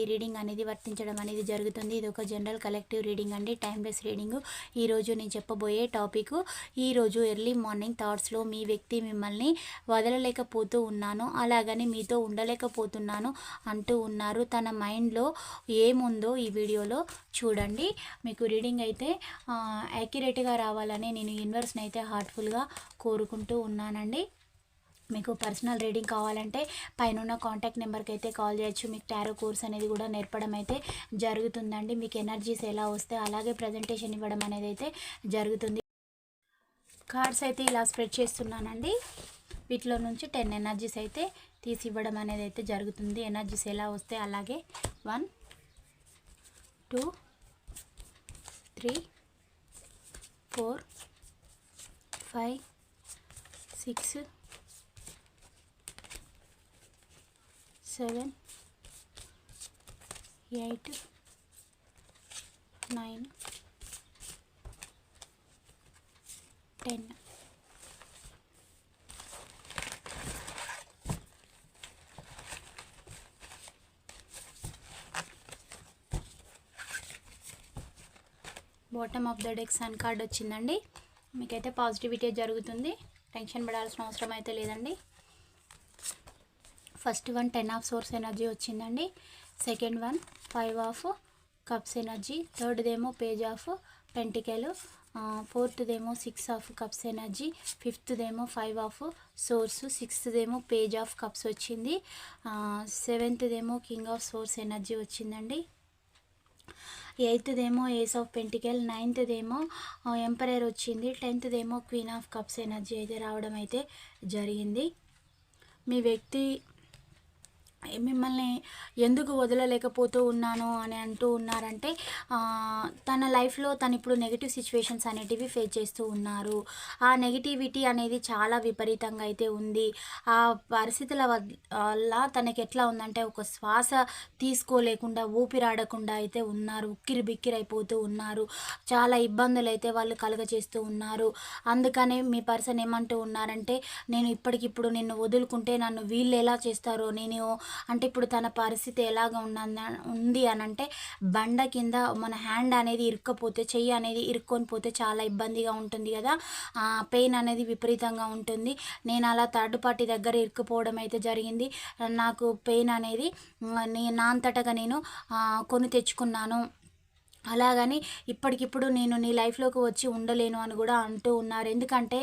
ఈ రీడింగ్ అనేది వర్తించడం అనేది జరుగుతుంది. ఇది ఒక జనరల్ కలెక్టివ్ రీడింగ్ అండి. Timeless reading. ఈరోజు నేను చెప్పబోయే టాపిక్ ఈరోజు ఎర్లీ మార్నింగ్ థాట్స్లో మీ వ్యక్తి మిమ్మల్ని వదలలేకపోతూ ఉన్నాను. అలాగని మీతో ఉండలేకపోతున్నాను అంటూ ఉన్నారు. తన మైండ్లో ఏముందో ఈ వీడియోలో చూడండి. మీకు రీడింగ్ అయితే యాక్యురేట్గా రావాలని నేను యూనివర్స్ని అయితే హార్ట్ఫుల్గా కోరుకుంటూ ఉన్నానండి. మీకు పర్సనల్ రీడింగ్ కావాలంటే పైన కాంటాక్ట్ నెంబర్కి అయితే కాల్ చేయొచ్చు. మీకు టారో కోర్స్ అనేది కూడా నేర్పడం అయితే జరుగుతుందండి. మీకు ఎనర్జీస్ ఎలా వస్తే అలాగే ప్రజెంటేషన్ ఇవ్వడం అనేది అయితే జరుగుతుంది. కార్డ్స్ అయితే ఇలా స్ప్రెడ్ చేస్తున్నానండి. వీటిలో నుంచి టెన్ ఎనర్జీస్ అయితే తీసి ఇవ్వడం అనేది అయితే జరుగుతుంది. ఎనర్జీస్ ఎలా వస్తే అలాగే one two three four five six seven eight nine ten bottom of the deck sun card వచ్చిందండి. మీకైతే పాజిటివిటీ జరుగుతుంది. టెన్షన్ పడాల్సిన అవసరం అయితే లేదండి. First one ten of swords energy వచ్చిందండి. Second one five of cups energy థర్డ్దేమో page of pentacle ఫోర్త్దేమో six of cups energy ఫిఫ్త్దేమో ఫైవ్ ఆఫ్ సోర్స్ సిక్స్త్దేమో పేజ్ ఆఫ్ కప్స్ వచ్చింది. సెవెంత్దేమో కింగ్ ఆఫ్ సోర్స్ ఎనర్జీ వచ్చిందండి. ఎయిత్దేమో ఏస్ ఆఫ్ పెంటికల్ నైన్త్దేమో emperor వచ్చింది టెన్త్దేమో క్వీన్ ఆఫ్ కప్స్ ఎనర్జీ అయితే రావడం అయితే జరిగింది. మీ వ్యక్తి మిమ్మల్ని ఎందుకు వదలలేకపోతూ ఉన్నాను అని అంటూ ఉన్నారంటే తన లైఫ్లో తను ఇప్పుడు నెగిటివ్ సిచ్యువేషన్స్ అనేటివి ఫేస్ చేస్తూ ఉన్నారు. ఆ నెగిటివిటీ అనేది చాలా విపరీతంగా అయితే ఉంది. ఆ పరిస్థితుల వల్ల తనకి ఎట్లా ఉందంటే ఒక శ్వాస తీసుకోలేకుండా ఊపిరాడకుండా అయితే ఉన్నారు. ఉక్కిరి బిక్కిరైపోతూ ఉన్నారు. చాలా ఇబ్బందులు అయితే వాళ్ళు కలుగచేస్తూ ఉన్నారు. అందుకనే మీ పర్సన్ ఏమంటూ ఉన్నారంటే నేను ఇప్పటికిప్పుడు నిన్ను వదులుకుంటే నన్ను వీళ్ళు ఎలా చేస్తారో నేను అంటే ఇప్పుడు తన పరిస్థితి ఎలాగ ఉన్న ఉంది అని అంటే బండ కింద మన హ్యాండ్ అనేది ఇరుక్కపోతే చెయ్యి అనేది ఇరుక్కొని పోతే చాలా ఇబ్బందిగా ఉంటుంది కదా. పెయిన్ అనేది విపరీతంగా ఉంటుంది. నేను అలా థర్డ్ పార్టీ దగ్గర ఇరుక్కుపోవడం అయితే జరిగింది. నాకు పెయిన్ అనేది నా అంతటగా నేను కొని తెచ్చుకున్నాను. అలాగని ఇప్పటికిప్పుడు నేను నీ లైఫ్లోకి వచ్చి ఉండలేను అని కూడా అంటూ ఉన్నారు. ఎందుకంటే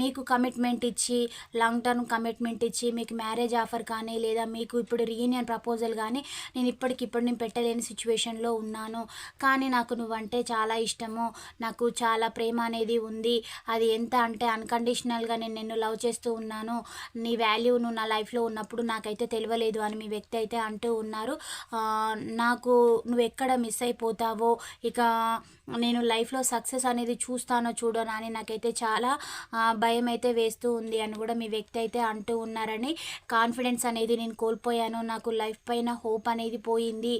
మీకు కమిట్మెంట్ ఇచ్చి లాంగ్ టర్మ్ కమిట్మెంట్ ఇచ్చి మీకు మ్యారేజ్ ఆఫర్ కానీ లేదా మీకు ఇప్పుడు రీయూనియన్ ప్రపోజల్ కానీ నేను ఇప్పటికిప్పుడు నేను పెట్టలేని సిచ్యువేషన్లో ఉన్నాను. కానీ నాకు నువ్వంటే చాలా ఇష్టము. నాకు చాలా ప్రేమ అనేది ఉంది. అది ఎంత అంటే అన్కండిషనల్గా నేను నిన్ను లవ్ చేస్తూ ఉన్నాను. నీ వాల్యూ నువ్వు నా లైఫ్లో ఉన్నప్పుడు నాకైతే తెలియలేదు అని మీ వ్యక్తి అయితే అంటూ ఉన్నారు. నాకు నువ్వు ఎక్కడ మిస్ అయిపో పోతావో? ఇక నేను లైఫ్లో సక్సెస్ అనేది చూస్తానో చూడను అని నాకైతే చాలా భయం అయితే వేస్తూ ఉంది అని కూడా మీ వ్యక్తి అయితే అంటూ ఉన్నారని కాన్ఫిడెన్స్ అనేది నేను కోల్పోయాను. నాకు లైఫ్ పైన హోప్ అనేది పోయింది.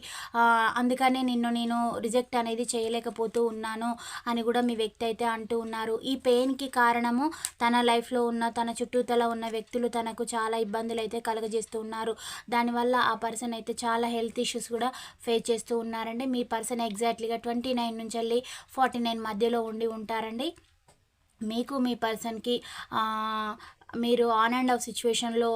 అందుకనే నిన్ను నేను రిజెక్ట్ అనేది చేయలేకపోతూ ఉన్నాను అని కూడా మీ వ్యక్తి అయితే అంటూ ఉన్నారు. ఈ పెయిన్కి కారణము తన లైఫ్లో ఉన్న తన చుట్టూతల ఉన్న వ్యక్తులు తనకు చాలా ఇబ్బందులు అయితే కలగజేస్తూ ఉన్నారు. దానివల్ల ఆ పర్సన్ అయితే చాలా హెల్త్ ఇష్యూస్ కూడా ఫేస్ చేస్తూ ఉన్నారండి. మీ పర్సన్ ఎగ్జాక్ట్లీగా ట్వంటీ నైన్ నుంచి వెళ్ళి ఫార్టీ నైన్ మధ్యలో ఉండి ఉంటారండి. మీకు మీ పర్సన్కి మీరు ఆన్ అండ్ ఆఫ్ సిచ్యువేషన్లో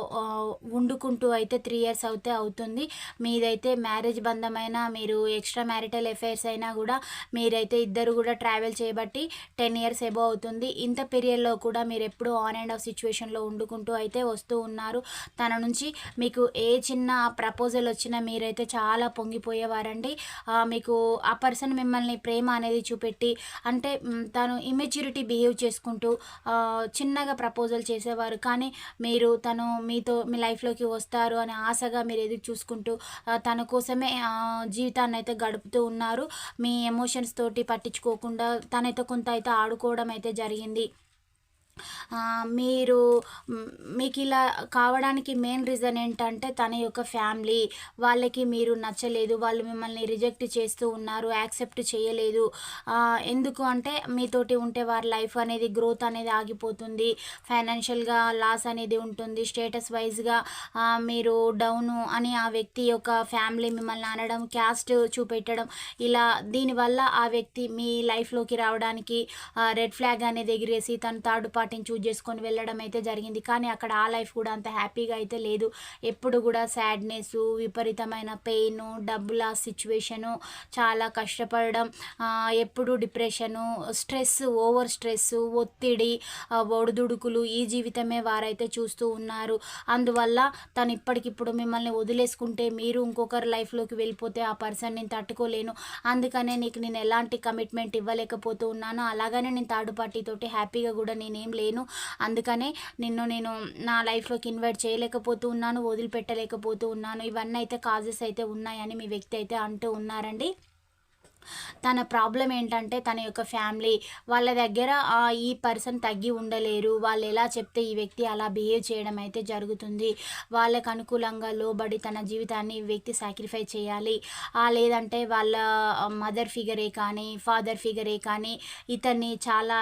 వండుకుంటూ అయితే త్రీ ఇయర్స్ అయితే అవుతుంది. మీదైతే మ్యారేజ్ బంధమైన మీరు ఎక్స్ట్రా మ్యారిటల్ అఫైర్స్ అయినా కూడా మీరైతే ఇద్దరు కూడా ట్రావెల్ చేయబట్టి టెన్ ఇయర్స్ ఎబో అవుతుంది. ఇంత పీరియడ్లో కూడా మీరు ఎప్పుడు ఆన్ అండ్ ఆఫ్ సిచ్యువేషన్లో వండుకుంటూ అయితే వస్తూ ఉన్నారు. తన నుంచి మీకు ఏ చిన్న ప్రపోజల్ వచ్చినా మీరైతే చాలా పొంగిపోయేవారండి. మీకు ఆ పర్సన్ మిమ్మల్ని ప్రేమ అనేది చూపెట్టి అంటే తను ఇమెచ్యూరిటీ బిహేవ్ చేసుకుంటూ చిన్నగా ప్రపోజల్ చేసేవారు. ఉండేవారు కానీ మీరు తను మీతో మీ లైఫ్లోకి వస్తారు అని ఆశగా మీరు ఎదురు చూసుకుంటూ తన కోసమే జీవితాన్ని అయితే గడుపుతూ ఉన్నారు. మీ ఎమోషన్స్ తోటి పట్టించుకోకుండా తనైతే కొంత అయితే ఆడుకోవడం అయితే జరిగింది. మీరు మీకు ఇలా కావడానికి మెయిన్ రీజన్ ఏంటంటే తన యొక్క ఫ్యామిలీ. వాళ్ళకి మీరు నచ్చలేదు వాళ్ళు మిమ్మల్ని రిజెక్ట్ చేస్తూ ఉన్నారు యాక్సెప్ట్ చేయలేదు. ఎందుకు అంటే మీతోటి ఉంటే వారి లైఫ్ అనేది గ్రోత్ అనేది ఆగిపోతుంది. ఫైనాన్షియల్గా లాస్ అనేది ఉంటుంది. స్టేటస్ వైజ్గా మీరు డౌను అని ఆ వ్యక్తి యొక్క ఫ్యామిలీ మిమ్మల్ని అనడం క్యాస్ట్ చూపెట్టడం ఇలా దీనివల్ల ఆ వ్యక్తి మీ లైఫ్లోకి రావడానికి రెడ్ ఫ్లాగ్ అనేది ఎగిరేసి తన థర్డ్ పార్టీ వాటిని చూజ్ చేసుకొని వెళ్ళడం అయితే జరిగింది. కానీ అక్కడ ఆ లైఫ్ కూడా అంత హ్యాపీగా అయితే లేదు. ఎప్పుడు కూడా సాడ్నెస్ విపరీతమైన పెయిన్ డబ్బుల సిచ్యువేషను చాలా కష్టపడడం ఎప్పుడు డిప్రెషను స్ట్రెస్ ఓవర్ స్ట్రెస్ ఒత్తిడి ఒడిదుడుకులు ఈ జీవితమే వారైతే చూస్తూ ఉన్నారు. అందువల్ల తను ఇప్పటికిప్పుడు మిమ్మల్ని వదిలేసుకుంటే మీరు ఇంకొకరి లైఫ్లోకి వెళ్ళిపోతే ఆ పర్సన్ నేను తట్టుకోలేను. అందుకనే నీకు నేను ఎలాంటి కమిట్మెంట్ ఇవ్వలేకపోతూ ఉన్నాను. అలాగనే నేను థర్డ్ పార్టీతోటి హ్యాపీగా కూడా నేనేం లేను. అందుకనే నిన్ను నేను నా లైఫ్లోకి ఇన్వైట్ చేయలేకపోతూ ఉన్నాను వదిలిపెట్టలేకపోతూ ఉన్నాను. ఇవన్నీ అయితే కాజెస్ అయితే ఉన్నాయని మీ వ్యక్తి అయితే అంటూ ఉన్నారండి. తన ప్రాబ్లం ఏంటంటే తన యొక్క ఫ్యామిలీ వాళ్ళ దగ్గర ఈ పర్సన్ తగ్గి ఉండలేరు. వాళ్ళు ఎలా చెప్తే ఈ వ్యక్తి అలా బిహేవ్ చేయడం అయితే జరుగుతుంది. వాళ్ళకు అనుకూలంగా లోబడి తన జీవితాన్ని ఈ వ్యక్తి సాక్రిఫై చేయాలి. లేదంటే వాళ్ళ మదర్ ఫిగరే కానీ ఫాదర్ ఫిగరే కానీ ఇతన్ని చాలా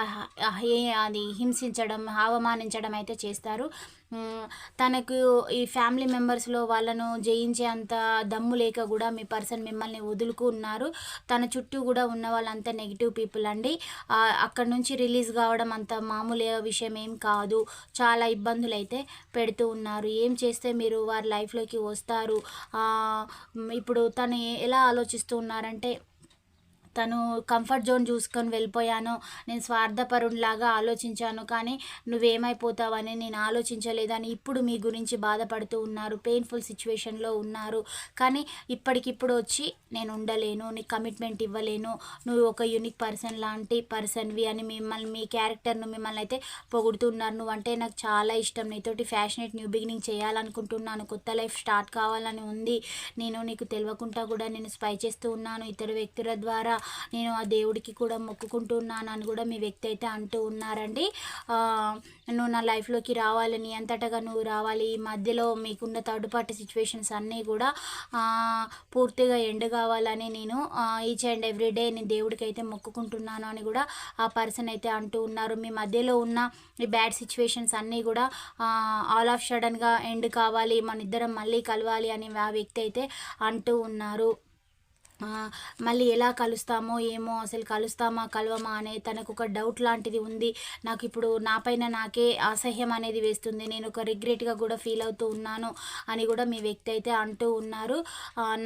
అది హింసించడం అవమానించడం అయితే చేస్తారు. తనకు ఈ ఫ్యామిలీ మెంబర్స్లో వాళ్ళను జయించే అంత దమ్ము లేక కూడా మీ పర్సన్ మిమ్మల్ని వదులుకున్నారు తన చుట్టూ కూడా ఉన్న వాళ్ళంతా నెగిటివ్ పీపుల్ అండి. అక్కడ నుంచి రిలీజ్ కావడం అంత మామూలు విషయం ఏం కాదు. చాలా ఇబ్బందులు అయితే పెడుతూ ఉన్నారు. ఏం చేస్తే మీరు వారి లైఫ్లోకి వస్తారు? ఇప్పుడు తను ఎలా ఆలోచిస్తూ ఉన్నారంటే తను కంఫర్ట్ జోన్ చూసుకొని వెళ్ళిపోయాను నేను స్వార్థపరుడిలాగా ఆలోచించాను. కానీ నువ్వేమైపోతావని నేను ఆలోచించలేదని ఇప్పుడు మీ గురించి బాధపడుతూ ఉన్నారు పెయిన్ఫుల్ సిచ్యువేషన్లో ఉన్నారు. కానీ ఇప్పటికిప్పుడు వచ్చి నేను ఉండలేను నీకు కమిట్మెంట్ ఇవ్వలేను. నువ్వు ఒక యూనిక్ పర్సన్ లాంటి పర్సన్వి అని మిమ్మల్ని మీ క్యారెక్టర్ను మిమ్మల్ని అయితే పొగుడుతున్నారు. నువ్వు అంటే నాకు చాలా ఇష్టం. నీతోటి ఫ్యాషనేట్ న్యూ బిగినింగ్ చేయాలనుకుంటున్నాను. కొత్త లైఫ్ స్టార్ట్ కావాలని ఉంది. నేను నీకు తెలియకుండా కూడా నేను స్పై చేస్తూ ఉన్నాను. ఇతర వ్యక్తుల ద్వారా నేను ఆ దేవుడికి కూడా మొక్కుకుంటున్నాను అని కూడా మీ వ్యక్తి అయితే అంటూ ఉన్నారండి. నువ్వు నా లైఫ్లోకి రావాలని అంతటగా నువ్వు రావాలి. ఈ మధ్యలో మీకున్న థర్డ్ పార్టీ సిచ్యువేషన్స్ అన్నీ కూడా పూర్తిగా ఎండ్ కావాలని నేను ఈచ్ అండ్ ఎవ్రీ డే నేను దేవుడికి అయితే మొక్కుకుంటున్నాను అని కూడా ఆ పర్సన్ అయితే అంటూ ఉన్నారు. మీ మధ్యలో ఉన్న ఈ బ్యాడ్ సిచ్యువేషన్స్ అన్నీ కూడా ఆల్ ఆఫ్ సడన్గా ఎండ్ కావాలి మన ఇద్దరం మళ్ళీ కలవాలి అని ఆ వ్యక్తి అయితే అంటూ ఉన్నారు. మళ్ళీ ఎలా కలుస్తామో ఏమో అసలు కలుస్తామా కలవమా అనే తనకు ఒక డౌట్ లాంటిది ఉంది. నాకు ఇప్పుడు నా పైన నాకే అసహ్యం అనేది వేస్తుంది. నేను ఒక రిగ్రెట్గా కూడా ఫీల్ అవుతూ ఉన్నాను అని కూడా మీ వ్యక్తి అయితే అంటూ ఉన్నారు.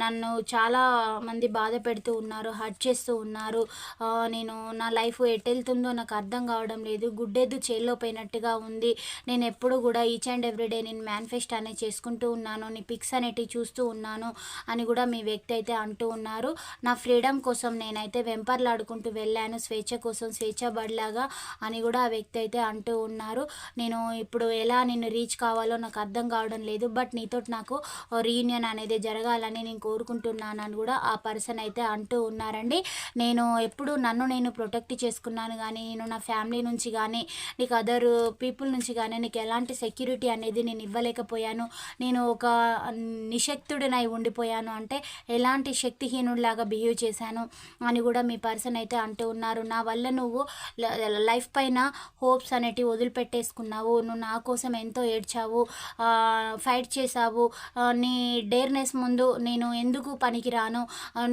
నన్ను చాలా మంది బాధ పెడుతూ ఉన్నారు హర్ట్ చేస్తూ ఉన్నారు. నేను నా లైఫ్ ఎట్టెళ్తుందో నాకు అర్థం కావడం లేదు. గుడ్డెద్దు చేల్లో పోయినట్టుగా ఉంది. నేను ఎప్పుడు కూడా ఈచ్ అండ్ ఎవ్రీడే నేను మేనిఫెస్ట్ అనేది చేసుకుంటూ ఉన్నాను. నీ పిక్స్ అనేటివి చూస్తూ ఉన్నాను అని కూడా మీ వ్యక్తి అయితే అంటూ ఉన్నారు. ఉన్నారు నా ఫ్రీడమ్ కోసం నేనైతే వెంపర్లాడుకుంటూ వెళ్ళాను. స్వేచ్ఛ కోసం స్వేచ్ఛ బడిలాగా అని కూడా ఆ వ్యక్తి అయితే అంటూ ఉన్నారు. నేను ఇప్పుడు ఎలా నిన్ను రీచ్ కావాలో నాకు అర్థం కావడం లేదు. బట్ నీతో నాకు రీయూనియన్ అనేది జరగాలని నేను కోరుకుంటున్నాను అని కూడా ఆ పర్సన్ అయితే అంటూ ఉన్నారండి. నేను ఎప్పుడు నన్ను నేను ప్రొటెక్ట్ చేసుకున్నాను కానీ నేను నా ఫ్యామిలీ నుంచి కానీ నీకు అదర్ పీపుల్ నుంచి కానీ నీకు ఎలాంటి సెక్యూరిటీ అనేది నేను ఇవ్వలేకపోయాను. నేను ఒక నిశక్తుడినై ఉండిపోయాను. అంటే ఎలాంటి శక్తిహీను లాగా బిహేవ్ చేశాను అని కూడా మీ పర్సన్ అయితే అంటూ ఉన్నారు. నా వల్ల నువ్వు లైఫ్ పైన హోప్స్ అనేటివి వదిలిపెట్టేసుకున్నావు. నువ్వు నా కోసం ఎంతో ఏడ్చావు ఫైట్ చేసావు నీ డేర్నెస్ ముందు నేను ఎందుకు పనికిరాను?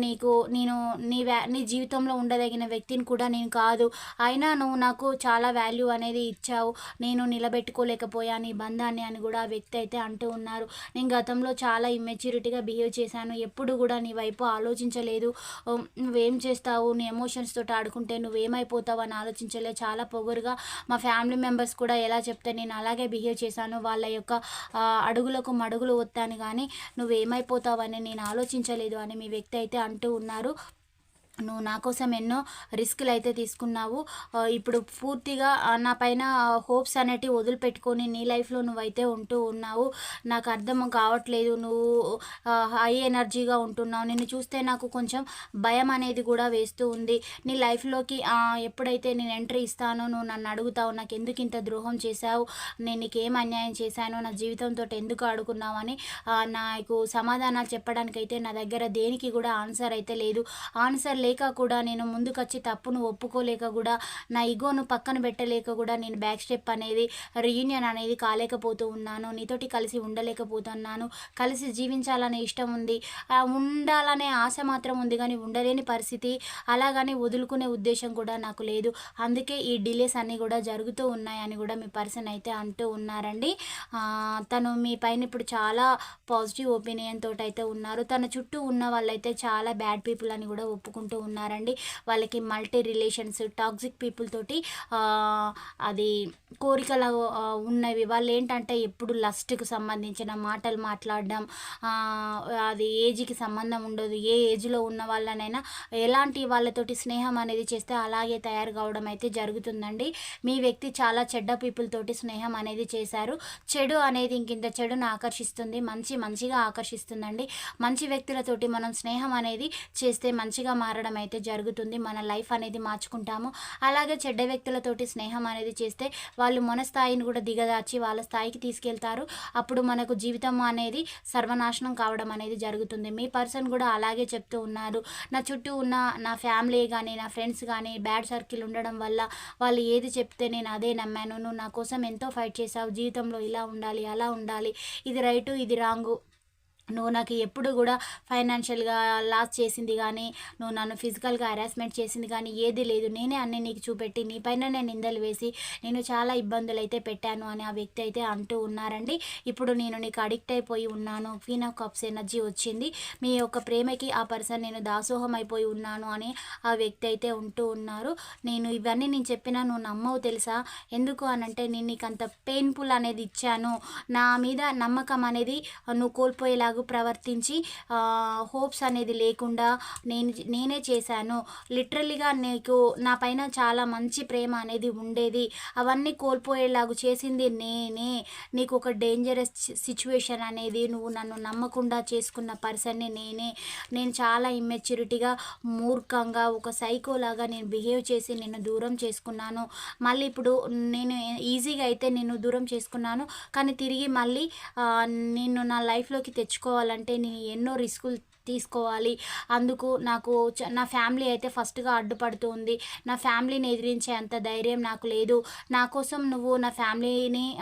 నీకు నేను నీ వ్యా నీ జీవితంలో ఉండదగిన వ్యక్తిని కూడా నేను కాదు. అయినా నువ్వు నాకు చాలా వాల్యూ అనేది ఇచ్చావు. నేను నిలబెట్టుకోలేకపోయాను ఈ బంధాన్ని అని కూడా ఆ వ్యక్తి అయితే అంటూ ఉన్నారు. నేను గతంలో చాలా ఇమ్మెచ్యూరిటీగా బిహేవ్ చేశాను. ఎప్పుడు కూడా నీ వైపు ఆలోచించ ఆలోచించలేదు. నువ్వేం చేస్తావు? నీ ఎమోషన్స్ తోటి ఆడుకుంటే నువ్వేమైపోతావు అని ఆలోచించలేదు చాలా పొగరుగా మా ఫ్యామిలీ మెంబర్స్ కూడా ఎలా చెప్తే నేను అలాగే బిహేవ్ చేశాను. వాళ్ళ యొక్క అడుగులకు మడుగులు వస్తాను కానీ నువ్వేమైపోతావు అని నేను ఆలోచించలేదు అని మీ వ్యక్తి అయితే అంటూ ఉన్నారు. నువ్వు నా కోసం ఎన్నో రిస్కులు అయితే తీసుకున్నావు. ఇప్పుడు పూర్తిగా నా పైన హోప్స్ అనేటివి వదిలిపెట్టుకొని నీ లైఫ్లో నువ్వైతే ఉంటూ ఉన్నావు. నాకు అర్థం కావట్లేదు. నువ్వు హై ఎనర్జీగా ఉంటున్నావు. నిన్ను చూస్తే నాకు కొంచెం భయం అనేది కూడా వేస్తూ ఉంది. నీ లైఫ్లోకి ఎప్పుడైతే నేను ఎంట్రీ ఇస్తానో నువ్వు నన్ను అడుగుతావు నాకు ఎందుకు ఇంత ద్రోహం చేశావు? నేను నీకేం అన్యాయం చేశాను నా జీవితంతో ఎందుకు ఆడుకున్నావని నాకు సమాధానాలు చెప్పడానికైతే నా దగ్గర దేనికి కూడా ఆన్సర్ అయితే లేదు. ఆన్సర్ లేక కూడా నేను ముందుకొచ్చి తప్పును ఒప్పుకోలేక కూడా నా ఇగోను పక్కన పెట్టలేక కూడా నేను బ్యాక్ స్టెప్ అనేది రీయూనియన్ అనేది కాలేకపోతూ ఉన్నాను. నీతోటి కలిసి ఉండలేకపోతున్నాను. కలిసి జీవించాలనే ఇష్టం ఉంది. ఉండాలనే ఆశ మాత్రం ఉంది కానీ ఉండలేని పరిస్థితి అలాగని వదులుకునే ఉద్దేశం కూడా నాకు లేదు. అందుకే ఈ డిలేస్ అన్నీ కూడా జరుగుతూ ఉన్నాయని కూడా మీ పర్సన్ అయితే అంటూ ఉన్నారండి. తను మీ పైన ఇప్పుడు చాలా పాజిటివ్ ఒపీనియన్ తోటి అయితే ఉన్నారు. తన చుట్టూ ఉన్న వాళ్ళైతే చాలా బ్యాడ్ పీపుల్ అని కూడా ఒప్పుకుంటూ ఉన్నారండి. వాళ్ళకి మల్టీ రిలేషన్స్ టాక్సిక్ పీపుల్ తోటి అది కోరికలు ఉన్నవి. వాళ్ళు ఏంటంటే ఎప్పుడు లస్ట్కి సంబంధించిన మాటలు మాట్లాడడం అది ఏజ్కి సంబంధం ఉండదు. ఏ ఏజ్లో ఉన్న వాళ్ళనైనా ఎలాంటి వాళ్ళతోటి స్నేహం అనేది చేస్తే అలాగే తయారు కావడం అయితే జరుగుతుందండి. మీ వ్యక్తి చాలా చెడ్డ పీపుల్ తోటి స్నేహం అనేది చేశారు. చెడు అనేది ఇంకింత చెడును ఆకర్షిస్తుంది. మంచి మంచిగా ఆకర్షిస్తుందండి. మంచి వ్యక్తులతోటి మనం స్నేహం అనేది చేస్తే మంచిగా మారడం అయితే జరుగుతుంది. మన లైఫ్ అనేది మార్చుకుంటాము. అలాగే చెడ్డ వ్యక్తులతోటి స్నేహం అనేది చేస్తే వాళ్ళు మన స్థాయిని కూడా దిగదార్చి వాళ్ళ స్థాయికి తీసుకెళ్తారు. అప్పుడు మనకు జీవితం అనేది సర్వనాశనం కావడం అనేది జరుగుతుంది. మీ పర్సన్ కూడా అలాగే చెప్తూ ఉన్నారు. నా చుట్టూ ఉన్న నా ఫ్యామిలీ కానీ నా ఫ్రెండ్స్ కానీ బ్యాడ్ సర్కిల్ ఉండడం వల్ల వాళ్ళు ఏది చెప్తే నేను అదే నమ్మాను. నువ్వు నా కోసం ఎంతో ఫైట్ చేసావు జీవితంలో ఇలా ఉండాలి అలా ఉండాలి. ఇది రైటు ఇది రాంగు. నువ్వు నాకు ఎప్పుడు కూడా ఫైనాన్షియల్గా లాస్ చేసింది కానీ నువ్వు నన్ను ఫిజికల్గా హెరాస్మెంట్ చేసింది కానీ ఏది లేదు. నేనే అన్నీ నీకు చూపెట్టి నీ పైన నేను నిందలు వేసి నేను చాలా ఇబ్బందులు అయితే పెట్టాను అని ఆ వ్యక్తి అయితే అంటూ ఉన్నారండి. ఇప్పుడు నేను నీకు అడిక్ట్ అయిపోయి ఉన్నాను. క్వీన్ ఆఫ్ కప్స్ ఎనర్జీ వచ్చింది. మీ యొక్క ప్రేమకి ఆ పర్సన్ నేను దాసోహం అయిపోయి ఉన్నాను అని ఆ వ్యక్తి అయితే ఉంటూ ఉన్నారు. నేను ఇవన్నీ నేను చెప్పినా నువ్వు నమ్మవు తెలుసా? ఎందుకు అనంటే నేను నీకు అంత పెయిన్ఫుల్ అనేది ఇచ్చాను. నా మీద నమ్మకం అనేది నువ్వు కోల్పోయేలాగా ప్రవర్తించి హోప్స్ అనేది లేకుండా నేను నేనే చేశాను. లిటరలీగా నీకు నా పైన చాలా మంచి ప్రేమ అనేది ఉండేది. అవన్నీ కోల్పోయేలాగా చేసింది నేనే. నీకు ఒక డేంజరస్ సిచ్యువేషన్ అనేది నువ్వు నన్ను నమ్మకుండా చేసుకున్న పర్సన్ని నేనే. నేను చాలా ఇమ్మెచ్యూరిటీగా మూర్ఖంగా ఒక సైకోలాగా నేను బిహేవ్ చేసి నిన్ను దూరం చేసుకున్నాను. మళ్ళీ ఇప్పుడు నేను ఈజీగా అయితే నిన్ను దూరం చేసుకున్నాను. కానీ తిరిగి మళ్ళీ నేను నిన్ను నా లైఫ్లోకి తెచ్చుకో తెచ్చుకోవాలంటే నేను ఎన్నో రిస్కులు తీసుకోవాలి. అందుకు నాకు చ- నా ఫ్యామిలీ అయితే ఫస్ట్గా అడ్డుపడుతుంది. నా ఫ్యామిలీని ఎదిరించే అంత ధైర్యం నాకు లేదు. నా కోసం నువ్వు నా ఫ్యామిలీని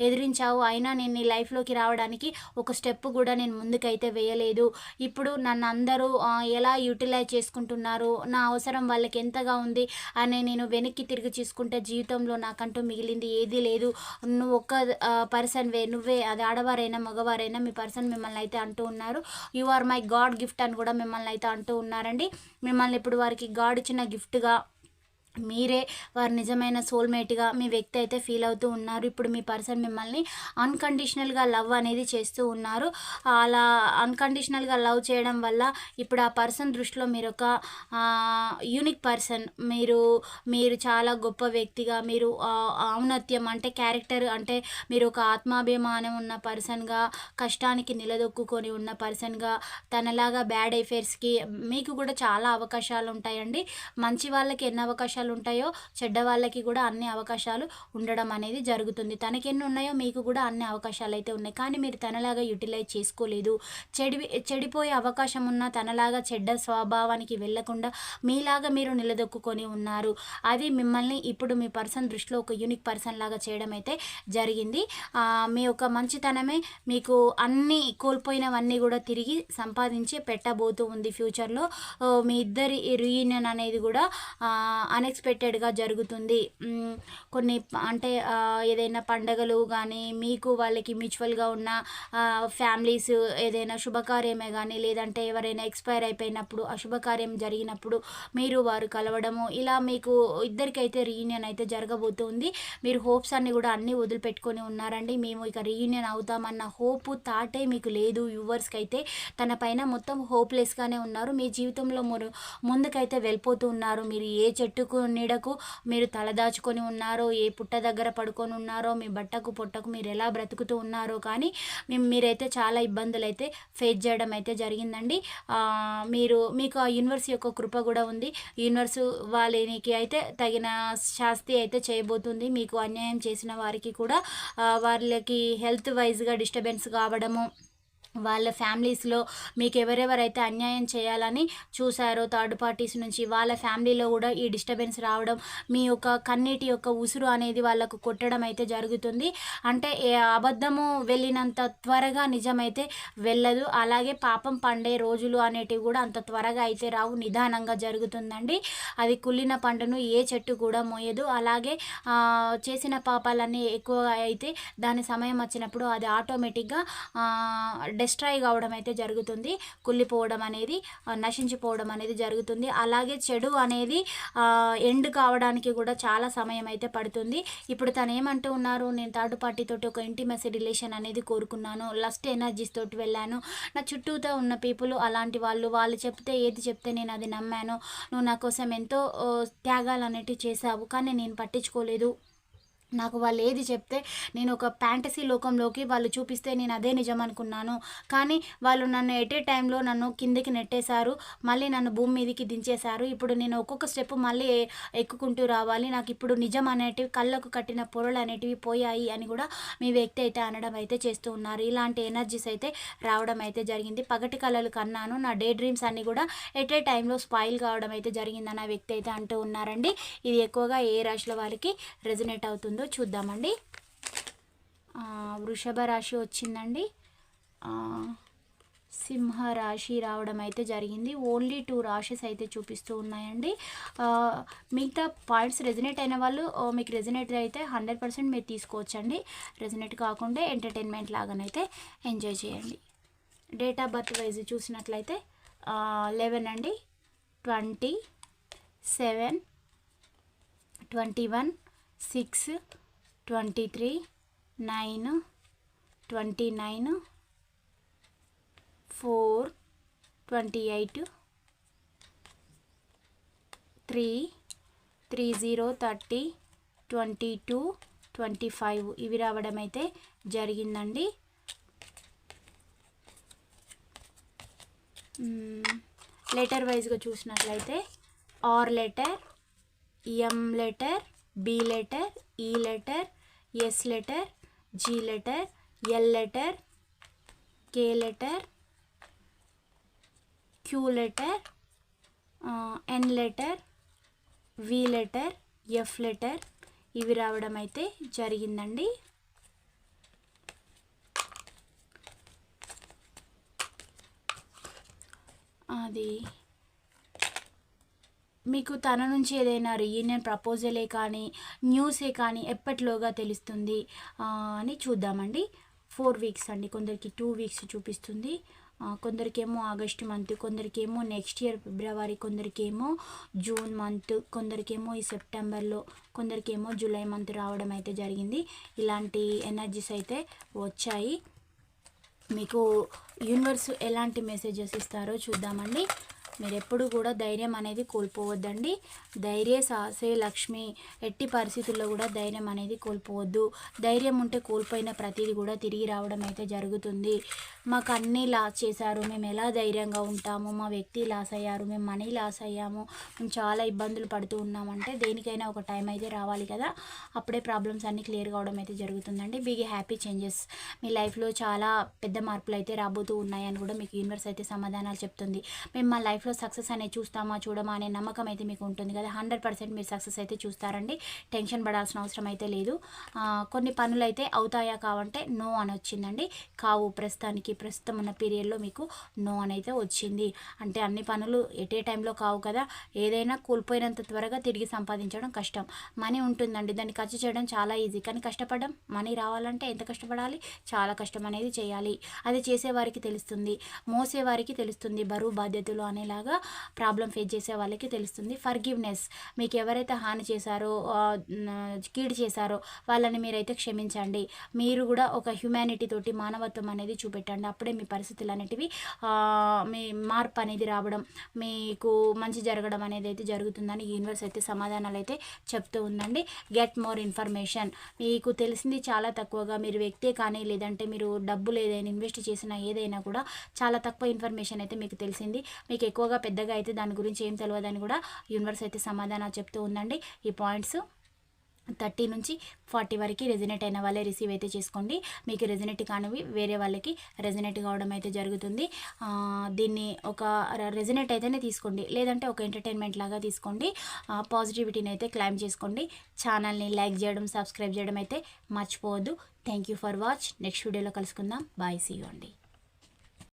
ఎదిరించావు. అయినా నేను నీ లైఫ్లోకి రావడానికి ఒక స్టెప్ కూడా నేను ముందుకైతే వేయలేదు. ఇప్పుడు నన్ను అందరూ ఎలా యూటిలైజ్ చేసుకుంటున్నారు? నా అవసరం వాళ్ళకి ఎంతగా ఉంది? అని నేను వెనక్కి తిరిగి చూసుకుంటే జీవితంలో నాకంటూ మిగిలింది ఏదీ లేదు. నువ్వు ఒక్క పర్సన్ వే నువ్వే అది ఆడవారైనా మగవారైనా మీ పర్సన్ మిమ్మల్ని అయితే అంటూ ఉన్నారు. You are my god gift అని కూడా మిమ్మల్ని అయితే అంటూ ఉన్నారండి. మిమ్మల్ని ఇప్పుడు వారికి గాడ్ ఇచ్చిన గిఫ్ట్గా మీరే వారు నిజమైన సోల్మేట్గా మీ వ్యక్తి అయితే ఫీల్ అవుతూ ఉన్నారు. ఇప్పుడు మీ పర్సన్ మిమ్మల్ని అన్కండిషనల్గా లవ్ అనేది చేస్తూ ఉన్నారు. అలా అన్కండిషనల్గా లవ్ చేయడం వల్ల ఇప్పుడు ఆ పర్సన్ దృష్టిలో మీరు ఒక యూనిక్ పర్సన్ మీరు మీరు చాలా గొప్ప వ్యక్తిగా మీరు ఔన్నత్యం అంటే క్యారెక్టర్ అంటే మీరు ఒక ఆత్మాభిమానం ఉన్న పర్సన్గా కష్టానికి నిలదొక్కుకొని ఉన్న పర్సన్గా తనలాగా బ్యాడ్ అఫేర్స్కి మీకు కూడా చాలా అవకాశాలు ఉంటాయండి. మంచి వాళ్ళకి ఎన్ని అవకాశాలు ఉంటాయో చెడ్డ వాళ్ళకి కూడా అన్ని అవకాశాలు ఉండడం అనేది జరుగుతుంది. తనకి ఎన్ని ఉన్నాయో మీకు కూడా అన్ని అవకాశాలు అయితే ఉన్నాయి. కానీ మీరు తనలాగా యూటిలైజ్ చేసుకోలేదు. చెడి చెడిపోయే అవకాశం ఉన్న తనలాగా చెడ్డ స్వభావానికి వెళ్ళకుండా మీలాగా మీరు నిలదొక్కుకొని ఉన్నారు. అది మిమ్మల్ని ఇప్పుడు మీ పర్సన్ దృష్టిలో ఒక యూనిక్ పర్సన్ లాగా చేయడం అయితే జరిగింది మీ యొక్క మంచితనమే మీకు అన్ని కోల్పోయినవన్నీ కూడా తిరిగి సంపాదించి పెట్టబోతూ ఉంది ఫ్యూచర్లో. మీ ఇద్దరి రీయూనియన్ అనేది కూడా అనే అన్ఎక్స్పెక్టెడ్గా జరుగుతుంది. కొన్ని అంటే ఏదైనా పండగలు కానీ మీకు వాళ్ళకి మ్యూచువల్గా ఉన్న ఫ్యామిలీస్ ఏదైనా శుభకార్యమే కానీ లేదంటే ఎవరైనా ఎక్స్పైర్ అయిపోయినప్పుడు అశుభకార్యం జరిగినప్పుడు మీరు వారు కలవడము ఇలా మీకు ఇద్దరికైతే రీయూనియన్ అయితే జరగబోతుంది. మీరు హోప్స్ అన్ని కూడా అన్నీ వదిలిపెట్టుకొని ఉన్నారండి. మేము ఇక రీయూనియన్ అవుతామన్న హోప్ తాటే మీకు లేదు. వ్యూవర్స్కి అయితే తన పైన మొత్తం హోప్లెస్గానే ఉన్నారు. మీ జీవితంలో ముందుకైతే వెళ్ళిపోతూ ఉన్నారు. మీరు ఏ చెట్టుకు నీడకు మీరు తలదాచుకొని ఉన్నారో ఏ పుట్ట దగ్గర పడుకొని ఉన్నారో మీ బట్టకు పొట్టకు మీరు ఎలా బ్రతుకుతూ ఉన్నారో కానీ మేము మీరైతే చాలా ఇబ్బందులు అయితే ఫేస్ చేయడం అయితే జరిగిందండి. మీరు మీకు ఆ యూనివర్స్ యొక్క కృప కూడా ఉంది. యూనివర్స్ వాళ్ళకి అయితే తగిన శాస్తి అయితే చేయబోతుంది. మీకు అన్యాయం చేసిన వారికి కూడా వాళ్ళకి హెల్త్ వైజ్గా డిస్టర్బెన్స్ కావడము వాళ్ళ ఫ్యామిలీస్లో మీకు ఎవరెవరైతే అన్యాయం చేయాలని చూసారో థర్డ్ పార్టీస్ నుంచి వాళ్ళ ఫ్యామిలీలో కూడా ఈ డిస్టర్బెన్స్ రావడం మీ యొక్క కన్నీటి యొక్క ఉసురు అనేది వాళ్ళకు కొట్టడం అయితే జరుగుతుంది. అంటే ఏ అబద్ధము వెళ్ళినంత త్వరగా నిజమైతే వెళ్ళదు. అలాగే పాపం పండే రోజులు అనేటివి కూడా అంత త్వరగా అయితే రావు. నిదానంగా జరుగుతుందండి. అది కుళ్ళిన పంటను ఏ చెట్టు కూడా మోయదు. అలాగే చేసిన పాపాలన్నీ ఎక్కువగా అయితే దాని సమయం వచ్చినప్పుడు అది ఆటోమేటిక్గా డిస్ట్రాయ్ కావడం అయితే జరుగుతుంది. కుళ్ళిపోవడం అనేది నశించిపోవడం అనేది జరుగుతుంది. అలాగే చెడు అనేది ఎండ్ కావడానికి కూడా చాలా సమయం అయితే పడుతుంది. ఇప్పుడు తను ఏమంటూ ఉన్నారు నేను థర్డ్ పార్టీ తోటి ఒక ఇంటిమెసీ రిలేషన్ అనేది కోరుకున్నాను. లస్ట్ ఎనర్జీస్ తోటి వెళ్ళాను. నా చుట్టూతో ఉన్న పీపుల్ అలాంటి వాళ్ళు వాళ్ళు చెప్తే ఏది చెప్తే నేను అది నమ్మాను. నువ్వు నా కోసం ఎంతో త్యాగాలు అనేటివి చేశావు. కానీ నేను పట్టించుకోలేదు. నాకు వాళ్ళు ఏది చెప్తే నేను ఒక ఫ్యాంటసీ లోకంలోకి వాళ్ళు చూపిస్తే నేను అదే నిజం అనుకున్నాను కానీ వాళ్ళు నన్ను ఎట్ టైంలో నన్ను కిందికి నెట్టేశారు మళ్ళీ నన్ను భూమి మీదకి దించేశారు. ఇప్పుడు నేను ఒక్కొక్క స్టెప్ మళ్ళీ ఎక్కుకుంటూ రావాలి. నాకు ఇప్పుడు నిజం అనేటివి కళ్ళకు కట్టిన పొరలు అనేటివి పోయాయి అని కూడా మీ వ్యక్తి అయితే అనడం అయితే చేస్తూ ఉన్నారు. ఇలాంటి ఎనర్జీస్ అయితే రావడం అయితే జరిగింది. పగటి కళలు కన్నాను. నా డే డ్రీమ్స్ అన్నీ కూడా ఎట్ ఏ టైంలో స్పాయిల్ కావడం అయితే జరిగిందని ఆ వ్యక్తి అయితే అంటూ ఉన్నారండి. ఇది ఎక్కువగా ఏ రాశుల వారికి రెజనేట్ అవుతుందో చూద్దామండి. వృషభ రాశి వచ్చిందండి. సింహ రాశి రావడం అయితే జరిగింది. ఓన్లీ టూ రాషెస్ అయితే చూపిస్తూ ఉన్నాయండి. మిగతా పాయింట్స్ రెజినేట్ అయిన వాళ్ళు మీకు రెజినేట్ అయితే హండ్రెడ్ పర్సెంట్ మీరు తీసుకోవచ్చండి. రెజినేట్ కాకుండా ఎంటర్టైన్మెంట్ లాగానైతే ఎంజాయ్ చేయండి. డేట్ ఆఫ్ బర్త్ వైజ్ చూసినట్లయితే లెవెన్ అండి. Twenty seven twenty one six twenty three nine twenty nine four twenty eight three three zero thirty twenty two twenty five ఇవి రావడం అయితే జరిగిందండి. లెటర్ వైజ్గా చూసినట్లయితే R letter M letter B letter E letter S letter G letter L letter K letter Q letter N letter V letter F letter ఇవి రావడం అయితే జరిగిందండి. అది మీకు తన నుంచి ఏదైనా రీయూనియన్ ప్రపోజలే కానీ న్యూసే కానీ ఎప్పటిలోగా తెలుస్తుంది అని చూద్దామండి. ఫోర్ వీక్స్ అండి. కొందరికి టూ వీక్స్ చూపిస్తుంది. కొందరికేమో ఆగస్ట్ మంత్ కొందరికేమో నెక్స్ట్ ఇయర్ ఫిబ్రవరి కొందరికేమో జూన్ మంత్ కొందరికేమో ఈ సెప్టెంబర్లో కొందరికేమో జూలై మంత్ రావడం అయితే జరిగింది. ఇలాంటి ఎనర్జీస్ అయితే వచ్చాయి. మీకు యూనివర్స్ ఎలాంటి మెసేజెస్ ఇస్తారో చూద్దామండి. మీరు ఎప్పుడు కూడా ధైర్యం అనేది కోల్పోవద్దండి. ధైర్య సాసే లక్ష్మి. ఎట్టి పరిస్థితుల్లో కూడా ధైర్యం అనేది కోల్పోవద్దు. ధైర్యం ఉంటే కోల్పోయిన ప్రతిదీ కూడా తిరిగి రావడం అయితే జరుగుతుంది. మాకు అన్నీ లాస్ చేశారు. మేము ఎలా ధైర్యంగా ఉంటాము? మా వ్యక్తి లాస్ అయ్యారు. మేము మనీ లాస్ అయ్యాము. మేము చాలా ఇబ్బందులు పడుతూ ఉన్నామంటే దేనికైనా ఒక టైం అయితే రావాలి కదా. అప్పుడే ప్రాబ్లమ్స్ అన్నీ క్లియర్ కావడం అయితే జరుగుతుందండి. Big happy changes. మీ లైఫ్లో చాలా పెద్ద మార్పులు అయితే రాబోతూ ఉన్నాయని కూడా మీకు యూనివర్స్ అయితే సమాధానాలు చెప్తుంది. మేము మా లైఫ్లో సక్సెస్ అనేది చూస్తామా చూడమా అనే నమ్మకం అయితే మీకు ఉంటుంది కదా. హండ్రెడ్ పర్సెంట్ మీరు సక్సెస్ అయితే చూస్తారండి. టెన్షన్ పడాల్సిన అవసరం అయితే లేదు. కొన్ని పనులు అయితే అవుతాయా కావంటే నో అని వచ్చిందండి. కావు ప్రస్తుతానికి ప్రస్తుతం ఉన్న పీరియడ్లో మీకు నో అని అయితే వచ్చింది. అంటే అన్ని పనులు ఎటే టైంలో కావు కదా. ఏదైనా కోల్పోయినంత త్వరగా తిరిగి సంపాదించడం కష్టం. మనీ ఉంటుందండి. దాన్ని ఖర్చు చేయడం చాలా ఈజీ కానీ కష్టపడడం మనీ రావాలంటే ఎంత కష్టపడాలి? చాలా కష్టం అనేది చేయాలి. అది చేసేవారికి తెలుస్తుంది. మోసేవారికి తెలుస్తుంది బరువు బాధ్యతలు అనేలా లాగా ప్రాబ్లం ఫేస్ చేసే వాళ్ళకి తెలుస్తుంది. ఫర్గివ్నెస్ మీకు ఎవరైతే హాని చేశారో కీడు చేశారో వాళ్ళని మీరైతే క్షమించండి. మీరు కూడా ఒక హ్యుమానిటీ తోటి మానవత్వం అనేది చూపెట్టండి. అప్పుడే మీ పరిస్థితులు అనేటివి మీ మార్పు అనేది రావడం మీకు మంచి జరగడం అనేది అయితే జరుగుతుందని యూనివర్స్ అయితే సమాధానాలు అయితే చెప్తూ ఉందండి. Get more information. మీకు తెలిసింది చాలా తక్కువగా మీరు వ్యక్తే కానీ లేదంటే మీరు డబ్బులు ఏదైనా ఇన్వెస్ట్ చేసినా ఏదైనా కూడా చాలా తక్కువ ఇన్ఫర్మేషన్ అయితే మీకు తెలిసింది. మీకు ఎక్కువ ఎక్కువగా పెద్దగా అయితే దాని గురించి ఏం తెలియదని కూడా యూనివర్స్ అయితే సమాధానాలు చెప్తూ ఉందండి. ఈ పాయింట్స్ థర్టీ నుంచి ఫార్టీ వరకు రెజినేట్ అయిన వాళ్ళే రిసీవ్ అయితే చేసుకోండి. మీకు రెజినేట్ కానివి వేరే వాళ్ళకి రెజినేట్ కావడం అయితే జరుగుతుంది. దీన్ని ఒక రెజినేట్ అయితేనే తీసుకోండి. లేదంటే ఒక ఎంటర్టైన్మెంట్ లాగా తీసుకోండి. పాజిటివిటీని అయితే క్లైమ్ చేసుకోండి. ఛానల్ని లైక్ చేయడం సబ్స్క్రైబ్ చేయడం అయితే మర్చిపోవద్దు. Thank you for watch next వీడియోలో కలుసుకుందాం. బాయ్ సీ అండి.